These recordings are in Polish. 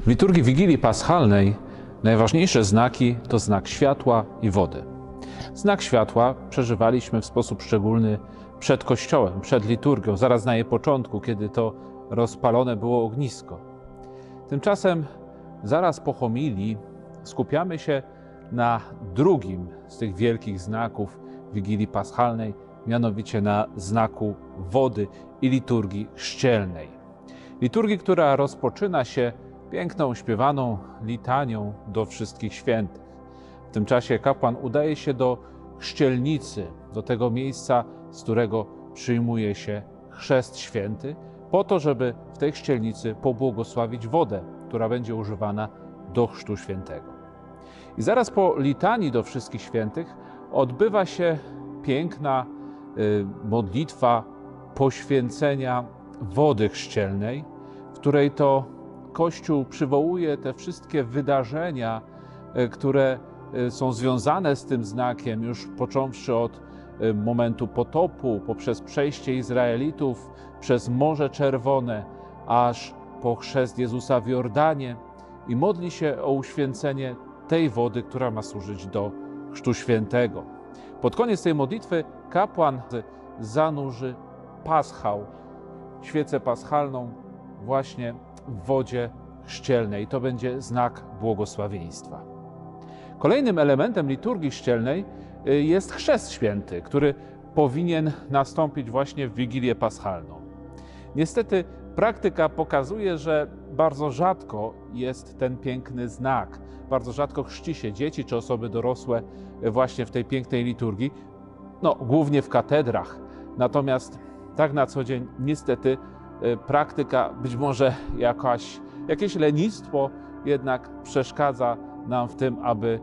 W liturgii Wigilii Paschalnej najważniejsze znaki to znak światła i wody. Znak światła przeżywaliśmy w sposób szczególny przed Kościołem, przed liturgią, zaraz na jej początku, kiedy to rozpalone było ognisko. Tymczasem zaraz po homilii skupiamy się na drugim z tych wielkich znaków Wigilii Paschalnej, mianowicie na znaku wody i liturgii chrzcielnej. Liturgii, która rozpoczyna się piękną, śpiewaną litanią do wszystkich świętych. W tym czasie kapłan udaje się do chrzcielnicy, do tego miejsca, z którego przyjmuje się chrzest święty, po to, żeby w tej chrzcielnicy pobłogosławić wodę, która będzie używana do chrztu świętego. I zaraz po litanii do wszystkich świętych odbywa się piękna y, modlitwa poświęcenia wody chrzcielnej, w której to Kościół przywołuje te wszystkie wydarzenia, y, które y, są związane z tym znakiem, już począwszy od y, momentu potopu, poprzez przejście Izraelitów przez Morze Czerwone, aż po chrzest Jezusa w Jordanie i modli się o uświęcenie tej wody, która ma służyć do Chrztu Świętego. Pod koniec tej modlitwy kapłan zanurzy paschał, świecę paschalną właśnie w wodzie chrzcielnej. To będzie znak błogosławieństwa. Kolejnym elementem liturgii chrzcielnej y, jest chrzest święty, który powinien nastąpić właśnie w Wigilię Paschalną. Niestety praktyka pokazuje, że bardzo rzadko jest ten piękny znak. Bardzo rzadko chrzci się dzieci czy osoby dorosłe właśnie w tej pięknej liturgii, no głównie w katedrach. Natomiast tak na co dzień niestety y, praktyka, być może jakaś, jakieś lenistwo jednak przeszkadza nam w tym, aby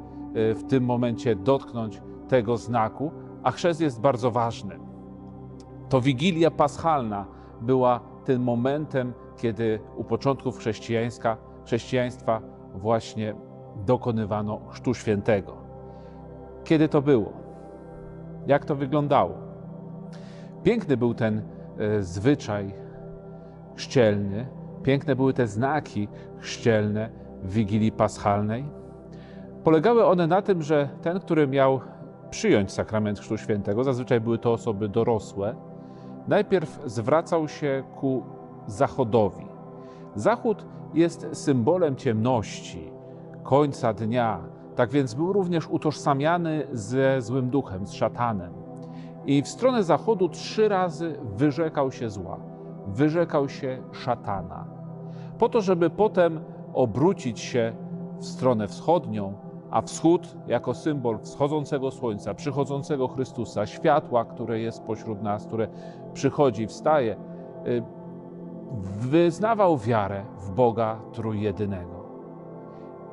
y, w tym momencie dotknąć tego znaku, a chrzest jest bardzo ważny. To Wigilia Paschalna była tym momentem, kiedy u początków chrześcijańska, chrześcijaństwa właśnie dokonywano Chrztu Świętego. Kiedy to było? Jak to wyglądało? Piękny był ten e, zwyczaj chrzcielny, piękne były te znaki chrzcielne w Wigilii Paschalnej. Polegały one na tym, że ten, który miał przyjąć sakrament Chrztu Świętego, zazwyczaj były to osoby dorosłe, najpierw zwracał się ku zachodowi. Zachód jest symbolem ciemności, końca dnia, tak więc był również utożsamiany ze złym duchem, z szatanem. I w stronę zachodu trzy razy wyrzekał się zła, wyrzekał się szatana, po to, żeby potem obrócić się w stronę wschodnią, a wschód jako symbol wschodzącego słońca, przychodzącego Chrystusa, światła, które jest pośród nas, które przychodzi, wstaje, y, wyznawał wiarę w Boga Trójjedynego.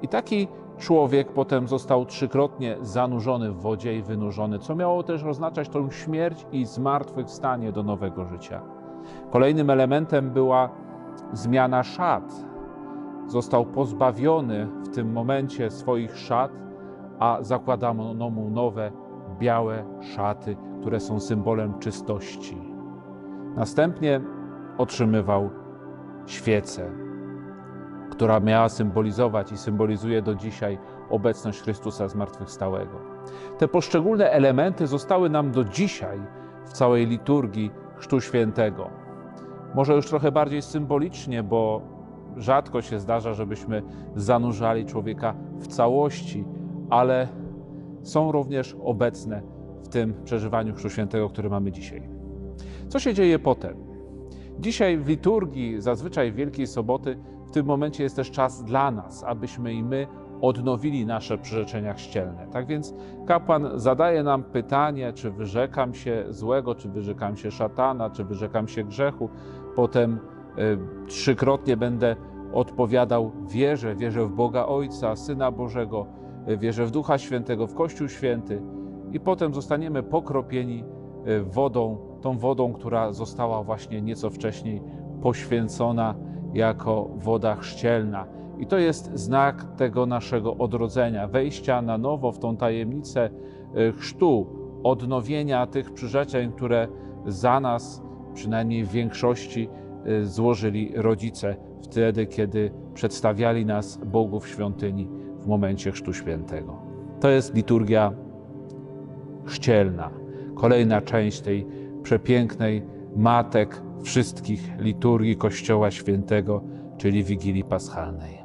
I taki człowiek potem został trzykrotnie zanurzony w wodzie i wynurzony, co miało też oznaczać tą śmierć i zmartwychwstanie do nowego życia. Kolejnym elementem była zmiana szat. Został pozbawiony w tym momencie swoich szat, a zakładano mu nowe, białe szaty, które są symbolem czystości. Następnie otrzymywał świecę, która miała symbolizować i symbolizuje do dzisiaj obecność Chrystusa zmartwychwstałego. Te poszczególne elementy zostały nam do dzisiaj w całej liturgii Chrztu Świętego. Może już trochę bardziej symbolicznie, bo rzadko się zdarza, żebyśmy zanurzali człowieka w całości, ale są również obecne w tym przeżywaniu Chrztu Świętego, które mamy dzisiaj. Co się dzieje potem? Dzisiaj w liturgii, zazwyczaj Wielkiej Soboty, w tym momencie jest też czas dla nas, abyśmy i my odnowili nasze przyrzeczenia chrzcielne. Tak więc kapłan zadaje nam pytanie, czy wyrzekam się złego, czy wyrzekam się szatana, czy wyrzekam się grzechu. Potem y, trzykrotnie będę odpowiadał wierzę, wierzę w Boga Ojca, Syna Bożego, y, wierzę w Ducha Świętego, w Kościół Święty i potem zostaniemy pokropieni y, wodą, tą wodą, która została właśnie nieco wcześniej poświęcona jako woda chrzcielna. I to jest znak tego naszego odrodzenia, wejścia na nowo w tą tajemnicę y, chrztu, odnowienia tych przyrzeczeń, które za nas, przynajmniej w większości, y, złożyli rodzice wtedy, kiedy przedstawiali nas Bogu w świątyni w momencie Chrztu Świętego. To jest liturgia chrzcielna, kolejna część tej przepięknej matek wszystkich liturgii Kościoła Świętego, czyli Wigilii Paschalnej.